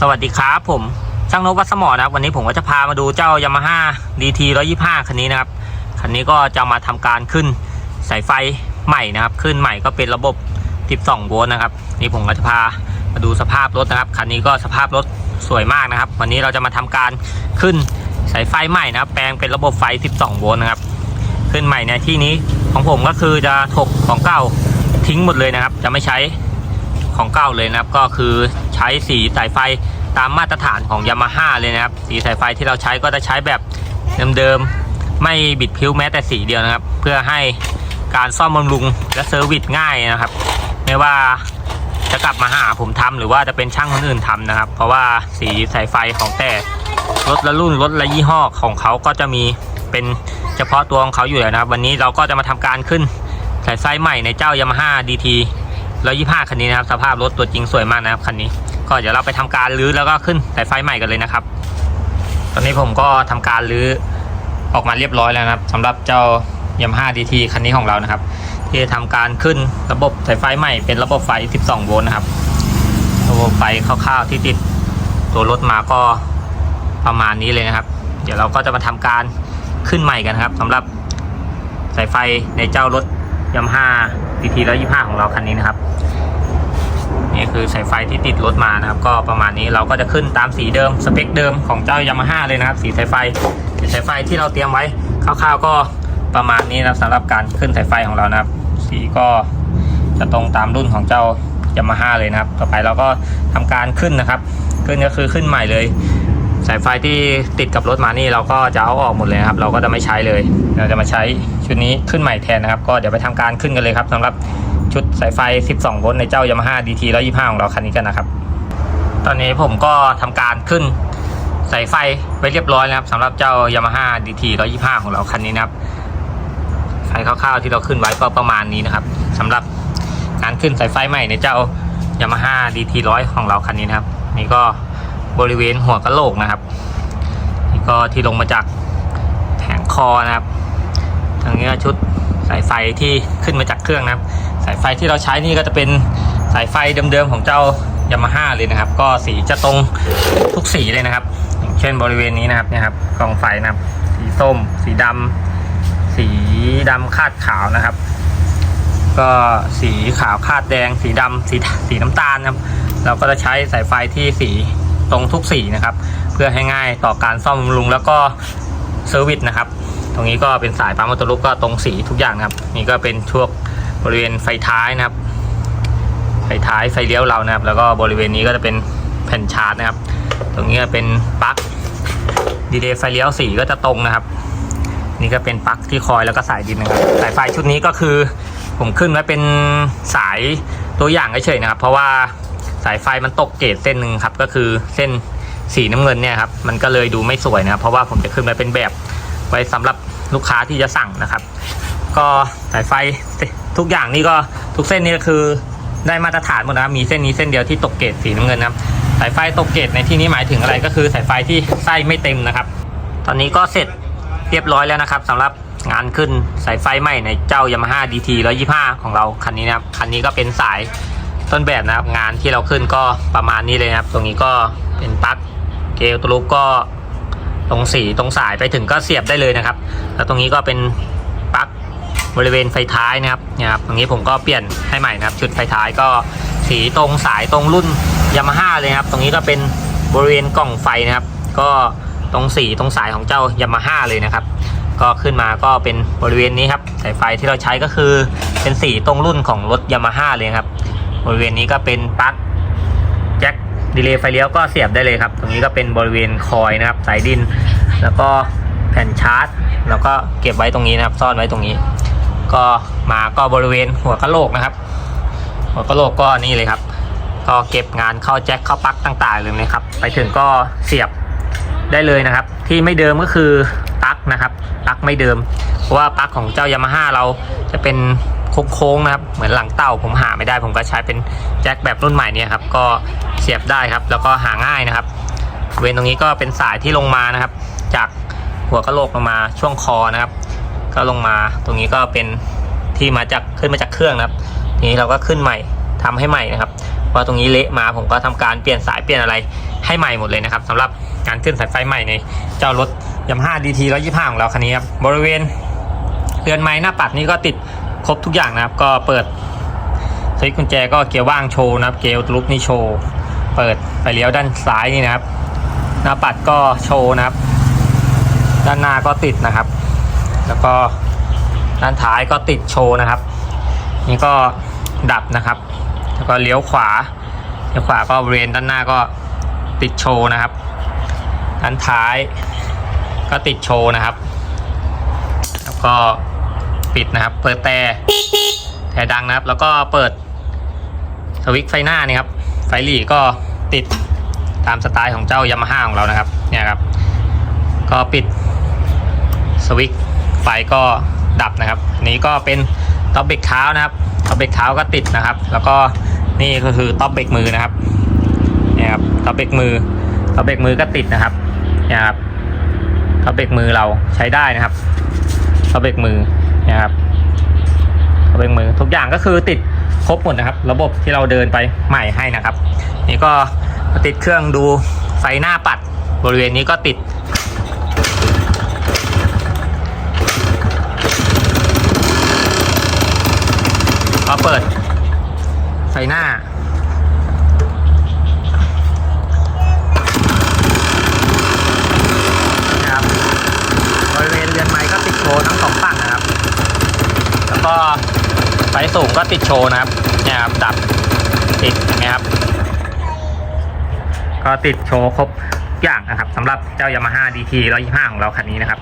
สวัสดีครับผมช่างนกวัดสมอนะครับ วันนี้ผมก็จะพามาดูเจ้ายามาฮ่าดีทีร้อยี่ห้าคันนี้นะครับ คันนี้ก็จะมาทำการขึ้นสายไฟใหม่นะครับ ขึ้นใหม่ก็เป็นระบบ 12 โวลต์นะครับ นี่ผมก็จะพามาดูสภาพรถนะครับ คันนี้ก็สภาพรถสวยมากนะครับ วันนี้เราจะมาทำการขึ้นสายไฟใหม่นะครับ แปลงเป็นระบบไฟ 12 โวลต์นะครับ ขึ้นใหม่ในที่นี้ของผมก็คือจะถกของเก่าทิ้งหมดเลยนะครับ จะไม่ใช้ ของเก่าเลยนะครับ ก็คือใช้สีสายไฟตามมาตรฐานของยามาฮ่าเลยนะครับ สีสายไฟที่เราใช้ก็จะใช้แบบเดิมๆไม่บิดพิ้วแม้แต่สีเดียวนะครับ เพื่อให้การซ่อมบำรุงและเซอร์วิสง่ายนะครับ ไม่ว่าจะกลับมาหาผมทำหรือว่าจะเป็นช่างคนอื่นทำนะครับ เพราะว่าสีสายไฟของแต่รถละรุ่นรถละยี่ห้อของเขาก็จะมีเป็นเฉพาะตัวของเขาอยู่แล้วนะครับ วันนี้เราก็จะมาทำการขึ้นสายไฟใหม่ในเจ้ายามาฮ่าดีที ร้อยยี่ห้าคันนี้นะครับ สภาพรถตัวจริงสวยมากนะครับคันนี้ ก็เดี๋ยวเราไปทำการรื้อแล้วก็ขึ้นสายไฟใหม่กันเลยนะครับ ตอนนี้ผมก็ทำการรื้อออกมาเรียบร้อยแล้วนะครับสำหรับเจ้ายามาฮ่าดีทีคันนี้ของเรานะครับ ที่จะทำการขึ้นระบบสายไฟใหม่เป็นระบบไฟ 12 โวลต์นะครับ ระบบไฟคร่าวๆที่ติดตัวรถมาก็ประมาณนี้เลยนะครับ เดี๋ยวเราก็จะมาทำการขึ้นใหม่กันครับสำหรับสายไฟในเจ้ารถยามาฮ่า ดีทีร้อยี่ห้าของเราคันนี้นะครับนี่คือสายไฟที่ติดรถมานะครับ ก็ประมาณนี้เราก็จะขึ้นตามสีเดิมสเปคเดิมของเจ้ายามาฮ่าเลยนะครับ สีสายไฟสีสายไฟที่เราเตรียมไว้คร่าวๆก็ประมาณนี้นะสำหรับการขึ้นสายไฟของเรานะครับ สีก็จะตรงตามรุ่นของเจ้ายามาฮ่าเลยนะครับ ต่อไปเราก็ทำการขึ้นนะครับ ขึ้นก็คือขึ้นใหม่เลย สายไฟที่ติดกับรถมานี่เราก็จะเอาออกหมดเลยครับ เราก็จะไม่ใช้เลย เราจะมาใช้ชุดนี้ขึ้นใหม่แทนนะครับ ก็เดี๋ยวไปทำการขึ้นกันเลยครับสำหรับชุดสายไฟ 12 โวลต์ในเจ้า Yamaha DT 125ของเราคันนี้กันนะครับ ตอนนี้ผมก็ทำการขึ้นสายไฟไว้เรียบร้อยแล้วครับสำหรับเจ้า Yamaha DT 125ของเราคันนี้นะครับไฟคร่าวๆที่เราขึ้นไว้ก็ประมาณนี้นะครับสำหรับการขึ้นสายไฟใหม่ในเจ้า Yamaha DT 100ของเราคันนี้นะครับ นี่ก็ บริเวณหัวกะโหลกนะครับนี่ก็ที่ลงมาจากแผงคอนะครับทางนี้ชุดสายไฟที่ขึ้นมาจากเครื่องนะครับ สายไฟที่เราใช้นี่ก็จะเป็นสายไฟเดิมๆของเจ้ายามาฮ่าเลยนะครับ ก็สีจะตรงทุกสีเลยนะครับ อย่างเช่นบริเวณนี้นะครับเนี่ยครับกองไฟนะครับ สีส้ม สีดำสีดำคาดขาวนะครับ ก็สีขาวคาดแดง สีดำสีสีน้ำตาลนะครับ เราก็จะใช้สายไฟที่สี ตรงทุกสีนะครับ เพื่อให้ง่ายต่อการซ่อมบำรุงแล้วก็เซอร์วิสนะครับ ตรงนี้ก็เป็นสายปั๊มอัตโนมัติก็ตรงสีทุกอย่างนะครับ นี่ก็เป็นช่วงบริเวณไฟท้ายนะครับ ไฟท้ายไฟเลี้ยวเรานะครับ แล้วก็บริเวณนี้ก็จะเป็นแผ่นชาร์จนะครับ ตรงนี้เป็นปลั๊กดีเลย์ไฟเลี้ยวสีก็จะตรงนะครับ นี่ก็เป็นปลั๊กที่คอยแล้วก็สายดินนะครับ สายไฟชุดนี้ก็คือผมขึ้นไว้เป็นสายตัวอย่างเฉยๆนะครับ เพราะว่า สายไฟมันตกเกจเส้นหนึ่งครับ ก็คือเส้นสีน้ำเงินเนี่ยครับ มันก็เลยดูไม่สวยนะครับ เพราะว่าผมจะขึ้นไว้เป็นแบบไว้สำหรับลูกค้าที่จะสั่งนะครับ ก็สายไฟทุกอย่างนี่ก็ทุกเส้นนี่ก็คือได้มาตรฐานหมดนะครับ มีเส้นนี้เส้นเดียวที่ตกเกจสีน้ำเงินนะครับ สายไฟตกเกจในที่นี้หมายถึงอะไรก็คือสายไฟที่ไส้ไม่เต็มนะครับ ตอนนี้ก็เสร็จเรียบร้อยแล้วนะครับสำหรับงานขึ้นสายไฟใหม่ในเจ้า Yamaha DT 125ของเราคันนี้นะครับ คันนี้ก็เป็นสาย ต้นแบบนะครับงานที่เราขึ้นก็ประมาณนี้เลยนะครับ ตรงนี้ก็เป็นปลั๊กเกลตัวลูกก็ตรงสีตรงสายไปถึงก็เสียบได้เลยนะครับ แล้วตรงนี้ก็เป็นปลั๊กบริเวณไฟท้ายนะครับนี่ยครับตรงนี้ผมก็เปลี่ยนให้ใหม่นะครับ ชุดไฟท้ายก็สีตรงสายตรงรุ่น Yamaha เลยครับ ตรงนี้ก็เป็นบริเวณกล่องไฟนะครับ ก็ตรงสีตรงสายของเจ้ายามาฮ่าเลยนะครับ ก็ขึ้นมาก็เป็นบริเวณนี้ครับสายไฟที่เราใช้ก็คือเป็นสีตรงรุ่นของรถยามาฮ่าเลยครับ บริเวณนี้ก็เป็นปลั๊กแจ็คดีเลย์ไฟเลี้ยวก็เสียบได้เลยครับ ตรงนี้ก็เป็นบริเวณคอยนะครับ สายดิน แล้วก็แผ่นชาร์จ แล้วก็เก็บไว้ตรงนี้นะครับ ซ่อนไว้ตรงนี้ ก็มาก็บริเวณหัวกะโหลกนะครับ หัวกะโหลกก็นี่เลยครับ ก็เก็บงานเข้าแจ็คเข้าปลั๊กต่างๆเลยนะครับ ไปถึงก็เสียบได้เลยนะครับ ที่ไม่เดิมก็คือปลั๊กนะครับปลั๊กไม่เดิม เพราะว่าปลั๊กของเจ้ายามาฮ่าเราจะเป็น โค้งๆนะครับ เหมือนหลังเต่าผมหาไม่ได้ ผมก็ใช้เป็นแจ็คแบบรุ่นใหม่เนี่ยครับ ก็เสียบได้ครับ แล้วก็หาง่ายนะครับ เวนตรงนี้ก็เป็นสายที่ลงมานะครับ จากหัวกะโหลกลงมาช่วงคอนะครับ ก็ลงมาตรงนี้ก็เป็นที่มาจากขึ้นมาจากเครื่องนะครับ ทีนี้เราก็ขึ้นใหม่ทำให้ใหม่นะครับวราะตรงนี้เละมาผมก็ทำการเปลี่ยนสายเปลี่ยนอะไรให้ใหม่หมดเลยนะครับสำหรับการขึ้นสายไฟใหม่ในเจ้ารถยามาฮ่าดีทีร้อยยี่ห้าของเราคันนี้ครับบริเวณเรือนไม้หน้าปัดนี้ก็ติด ครบทุกอย่างนะครับ ก็เปิดสวิตช์กุญแจก็เกียร์ว่างโชว์นะครับ เกียร์ลุนี่โชว์ เปิดไฟเลี้ยวด้านซ้ายนี่นะครับ หน้าปัดก็โชว์นะครับ ด้านหน้าก็ติดนะครับ แล้วก็ด้านท้ายก็ติดโชว์นะครับ นี่ก็ดับนะครับ แล้วก็เลี้ยวขวา เลี้ยวขวาก็บริเวณด้านหน้าก็ติดโชว์นะครับ ด้านท้ายก็ติดโชว์นะครับ แล้วก็ ปิดนะครับ เปิดแต่แต่ดังนะครับ แล้วก็เปิดสวิตช์ไฟหน้านี่ครับ ไฟหลีก็ติดตามสไตล์ของเจ้ายามาฮ่าของเรานะครับ เนี่ยครับ ก็ปิดสวิตช์ไฟก็ดับนะครับ นี้ก็เป็นท็อปเบรกเท้านะครับท็อปเบรกเท้าก็ติดนะครับ แล้วก็นี่ก็คือท็อปเบรกมือนะครับ เนี่ยครับท็อปเบรกมือท็อปเบรกมือก็ติดนะครับ เนี่ยครับท็อปเบรกมือเราใช้ได้นะครับท็อปเบรกมือ นะครับท็อปเบรกมือทุกอย่างก็คือติดครบหมดนะครับ ระบบที่เราเดินไปใหม่ให้นะครับ นี่ก็ติดเครื่องดูไฟหน้าปัด บริเวณนี้ก็ติด พอเปิดไฟหน้า ก็ไฟสูงก็ติดโชว์นะครับเนี่ยครับดับติดเห็นไหมครับ ก็ติดโชว์ครบอย่างนะครับสำหรับเจ้า Yamaha DT 125ของเราคันนี้นะครับ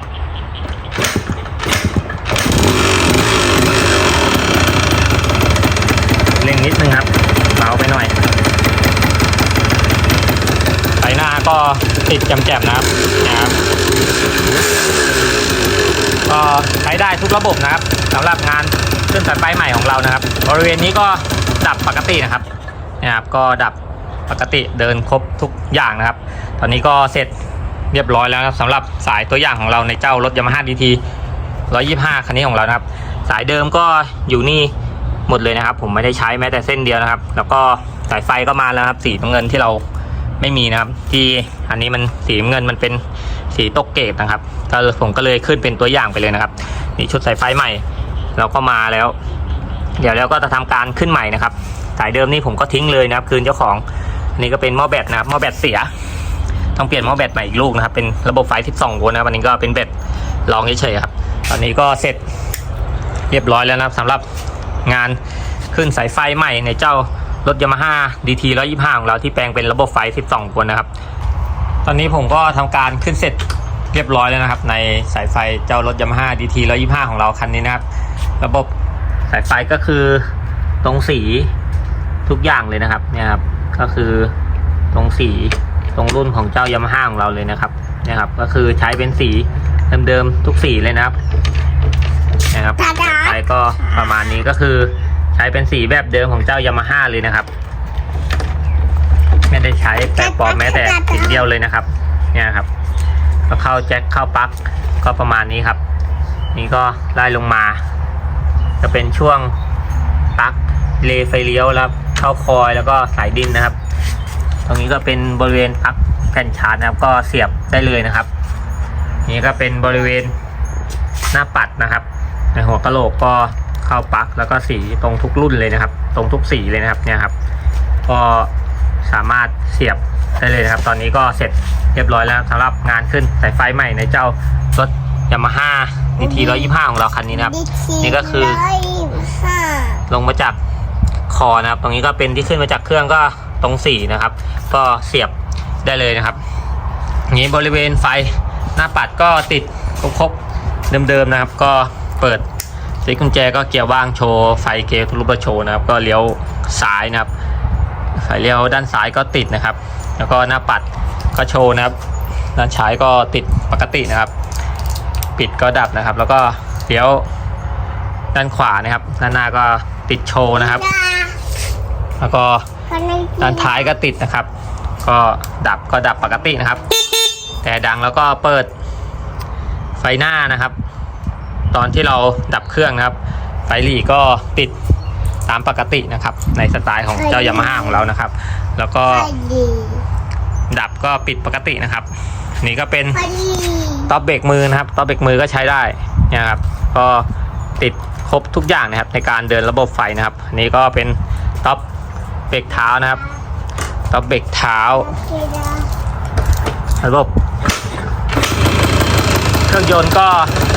เร่งนิดนึงครับเบาไปหน่อยไฟหน้าก็ติดแจ่มนะครับนะครับก็ ได้ทุกระบบนะครับสำหรับงานขึ้นสายไฟใหม่ของเรานะครับ บริเวณนี้ก็ดับปกตินะครับนะครับก็ดับปกติเดินครบทุกอย่างนะครับ ตอนนี้ก็เสร็จเรียบร้อยแล้วครับสำหรับสายตัวอย่างของเราในเจ้ารถ Yamaha DT 125 คันนี้ของเรานะครับ สายเดิมก็อยู่นี่หมดเลยนะครับ ผมไม่ได้ใช้แม้แต่เส้นเดียวนะครับ แล้วก็สายไฟก็มาแล้วครับ สีน้ำเงินที่เราไม่มีนะครับ ที่อันนี้มันสีน้ำเงินมันเป็น สีตกเกตนะครับก็ผมก็เลยขึ้นเป็นตัวอย่างไปเลยนะครับ นี่ชุดสายไฟใหม่ เราก็มาแล้ว เดี๋ยวเราก็จะทำการขึ้นใหม่นะครับ สายเดิมนี่ผมก็ทิ้งเลยนะครับคืนเจ้าของอันนี้ก็เป็นหม้อแบตนะครับหม้อแบตเสีย ต้องเปลี่ยนหม้อแบตใหม่อีกลูกนะครับ เป็นระบบไฟ 12 โวลต์นะครับอันนี้ก็เป็นแบตรองเฉยๆครับ ตอนนี้ก็เสร็จเรียบร้อยแล้วนะครับสำหรับงานขึ้นสายไฟใหม่ในเจ้ารถ Yamaha DT 125ของเราที่แปลงเป็นระบบไฟ 12 โวลต์นะครับ ตอนนี้ผมก็ทำการขึ้นเสร็จเรียบร้อยแล้วนะครับ ในสายไฟเจ้ารถ Yamaha DT 125ของเราคันนี้นะครับ ระบบสายไฟก็คือตรงสีทุกอย่างเลยนะครับเนี่ยครับก็คือตรงสีตรงรุ่นของเจ้ายามาฮ่าของเราเลยนะครับเนี่ยครับ ก็คือใช้เป็นสีเดิมๆทุกสีเลยนะครับนะครับตาดาสายไฟก็ประมาณนี้ก็คือใช้เป็นสีแบบเดิมของเจ้ายามาฮ่าเลยนะครับ ไม่ได้ใช้แปลกปลอมแม้แต่สีเดียวเลยนะครับ เนี่ยครับ ก็เข้าแจ็คเข้าปลั๊กก็ประมาณนี้ครับ นี่ก็ไล่ลงมา จะเป็นช่วงปลั๊กเลไฟเลี้ยวแล้วเข้าคอยแล้วก็สายดินนะครับ ตรงนี้ก็เป็นบริเวณปลั๊กแผ่นชาร์จนะครับ ก็เสียบได้เลยนะครับ นี่ก็เป็นบริเวณหน้าปัดนะครับ ในหัวกะโหลกก็เข้าปลั๊กแล้วก็สีตรงทุกรุ่นเลยนะครับ ตรงทุกสีเลยนะครับเนี่ยครับ ก็ สามารถเสียบได้เลยนะครับ ตอนนี้ก็เสร็จเรียบร้อยแล้วสำหรับงานขึ้นสายไฟใหม่ในเจ้ารถยามาฮ่าดีทีร้อยยี่ห้าของเราคันนี้นะครับ นี่ก็คือลงมาจากคอนะครับ ตรงนี้ก็เป็นที่ขึ้นมาจากเครื่องก็ตรงสี่นะครับ ก็เสียบได้เลยนะครับนี้บริเวณไฟหน้าปัดก็ติดครบๆเดิมๆนะครับ ก็เปิดสวิตช์กุญแจก็เกียร์ว่างโชว์ไฟเกียร์ทุลุปโชว์นะครับ ก็เลี้ยวซ้ายนะครับ ไฟเลี้ยวด้านซ้ายก็ติดนะครับ แล้วก็หน้าปัดก็โชว์นะครับ ด้านซ้ายก็ติดปกตินะครับ ปิดก็ดับนะครับ แล้วก็เลี้ยวด้านขวานะครับ ด้านหน้าก็ติดโชว์นะครับ แล้วก็ด้านท้ายก็ติดนะครับ ก็ดับก็ดับปกตินะครับ แต่ดังแล้วก็เปิดไฟหน้านะครับ ตอนที่เราดับเครื่องนะครับ ไฟหลีก็ติดามปกตินะครับ ในสไตล์ของเจ้ายามาฮ่าของเรานะครับ แล้วก็พอดีดับก็ปิดปกตินะครับ นี่ก็เป็นพอดีต๊อปเบรกมือนะครับต๊อปเบรกมือก็ใช้ได้นะครับ ก็ติดครบทุกอย่างนะครับ ในการเดินระบบไฟนะครับอันนี้ก็เป็นต๊อปเบรกเท้านะครับต๊อปเบรกเท้าโอเคนะระบบเครื่องยนต์ก็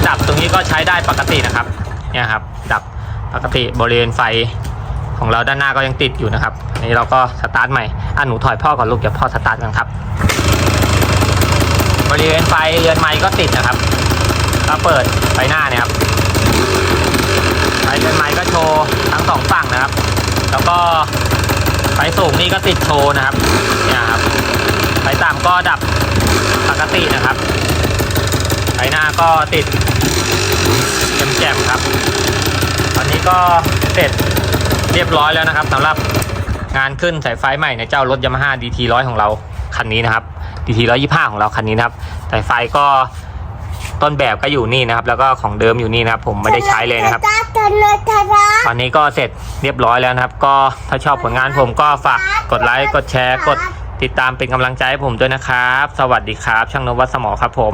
ดับตรงนี้ก็ใช้ได้ปกตินะครับเนี่ยครับ ดับปกติบริเวณไฟ ของเราด้านหน้าก็ยังติดอยู่นะครับอันนี้เราก็สตาร์ทใหม่อะหนูถอยพ่อก่อนลูกเดี๋ยวพ่อสตาร์ทกันครับบริเวณไฟเรือนไม้ก็ติดนะครับก็เปิดไฟหน้าเนี่ยครับไฟเรือนไม้ก็โชว์ทั้งสองฝั่งนะครับ แล้วก็ไฟสูงนี่ก็ติดโชว์นะครับเนี่ยครับไฟต่ำก็ดับปกตินะครับไฟหน้าก็ติดแจ่มๆครับ ตอนนี้ก็เสร็จ เรียบร้อยแล้วนะครับสำหรับงานขึ้นสายไฟใหม่ในเจ้ารถยามาฮ่า DT ร้อยของเราคันนี้นะครับ DT ร้อยยี่ห้าของเราคันนี้นะครับสายไฟก็ต้นแบบก็อยู่นี่นะครับ แล้วก็ของเดิมอยู่นี่นะครับ ผมไม่ได้ใช้เลยนะครับตาตาตาตาตาตอนนี้ก็เสร็จเรียบร้อยแล้วนะครับ ก็ถ้าชอบผลงานผมก็ฝากกดไลค์กดแชร์กดติดตามเป็นกำลังใจให้ผมด้วยนะครับ สวัสดีครับ ช่างนวัดสมอครับผม